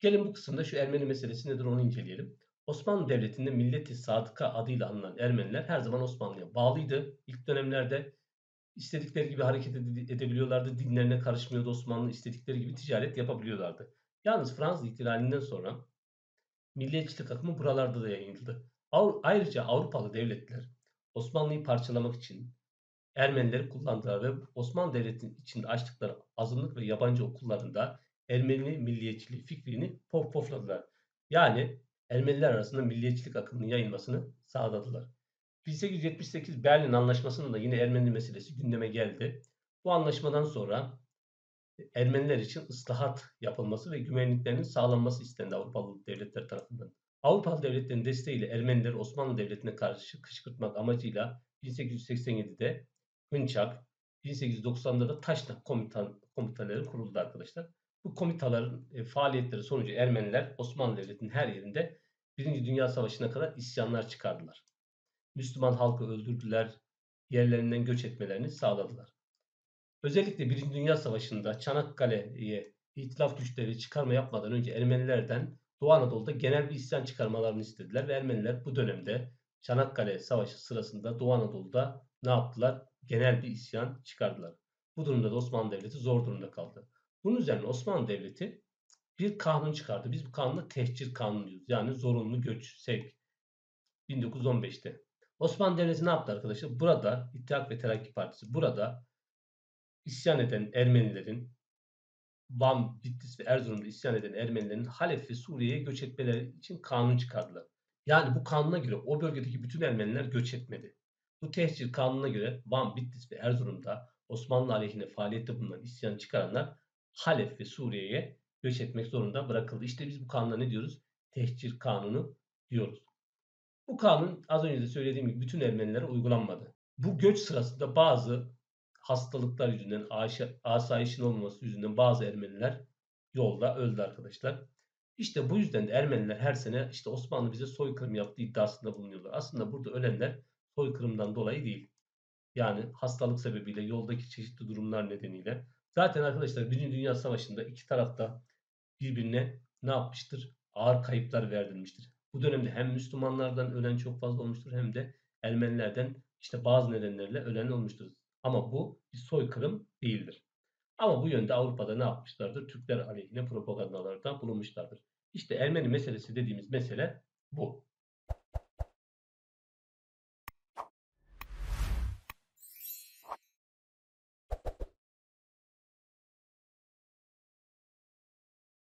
Gelin bu kısımda şu Ermeni meselesi nedir onu inceleyelim. Osmanlı Devleti'nde Milleti Sadıka adıyla anılan Ermeniler her zaman Osmanlı'ya bağlıydı. İlk dönemlerde istedikleri gibi hareket ede- edebiliyorlardı. Dinlerine karışmıyordu Osmanlı. istedikleri gibi ticaret yapabiliyorlardı. Yalnız Fransız ihtilalinden sonra milliyetçilik akımı buralarda da yayıldı. Ayrıca Avrupalı devletler Osmanlı'yı parçalamak için Ermenileri kullandılar ve Osmanlı Devleti'nin içinde açtıkları azınlık ve yabancı okullarında Ermeni milliyetçiliği fikrini pofladılar. Yani Ermeniler arasında milliyetçilik akımının yayılmasını sağladılar. 1878 Berlin Anlaşması'nda da yine Ermeni meselesi gündeme geldi. Bu anlaşmadan sonra Ermeniler için ıslahat yapılması ve güvenliklerinin sağlanması istendi Avrupalı devletler tarafından. Avrupalı devletlerin desteğiyle Ermenileri Osmanlı Devleti'ne karşı kışkırtmak amacıyla 1887'de Hınçak, 1890'da da Taşnak komutan, komitaları kuruldu arkadaşlar. Bu komitaların e, faaliyetleri sonucu Ermeniler Osmanlı Devleti'nin her yerinde Birinci Dünya Savaşı'na kadar isyanlar çıkardılar. Müslüman halkı öldürdüler, yerlerinden göç etmelerini sağladılar. Özellikle Birinci Dünya Savaşı'nda Çanakkale'ye itilaf güçleri çıkarma yapmadan önce Ermenilerden Doğu Anadolu'da genel bir isyan çıkarmalarını istediler ve Ermeniler bu dönemde Çanakkale Savaşı sırasında Doğu Anadolu'da ne yaptılar? Genel bir isyan çıkardılar. Bu durumda da Osmanlı Devleti zor durumda kaldı. Bunun üzerine Osmanlı Devleti bir kanun çıkardı. Biz bu kanuna tehcir kanunu diyoruz. Yani zorunlu göç, sevk. 1915'te. Osmanlı Devleti ne yaptı arkadaşlar? Burada İttihat ve Terakki Partisi burada isyan eden Ermenilerin Van, Bitlis ve Erzurum'da isyan eden Ermenilerin Halep ve Suriye'ye göç etmeleri için kanun çıkardılar. Yani bu kanuna göre o bölgedeki bütün Ermeniler göç etmedi. Bu tehcir kanununa göre Van, Bitlis ve Erzurum'da Osmanlı aleyhine faaliyette bulunan isyan çıkaranlar Halep ve Suriye'ye göç etmek zorunda bırakıldı. İşte biz bu kanuna ne diyoruz? Tehcir kanunu diyoruz. Bu kanun az önce de söylediğim gibi bütün Ermenilere uygulanmadı. Bu göç sırasında bazı hastalıklar yüzünden, asayişin olmaması yüzünden bazı Ermeniler yolda öldü arkadaşlar. İşte bu yüzden de Ermeniler her sene işte Osmanlı bize soykırım yaptığı iddiasında bulunuyorlar. Aslında burada ölenler soykırımdan dolayı değil. Yani hastalık sebebiyle, yoldaki çeşitli durumlar nedeniyle. Zaten arkadaşlar Birinci Dünya Savaşı'nda iki tarafta birbirine ne yapmıştır? Ağır kayıplar verdirmiştir. Bu dönemde hem Müslümanlardan ölen çok fazla olmuştur hem de Ermenilerden işte bazı nedenlerle ölen olmuştur. Ama bu bir soykırım değildir. Ama bu yönde Avrupa'da ne yapmışlardır? Türkler aleyhine propagandalarda bulunmuşlardır. İşte Ermeni meselesi dediğimiz mesele bu.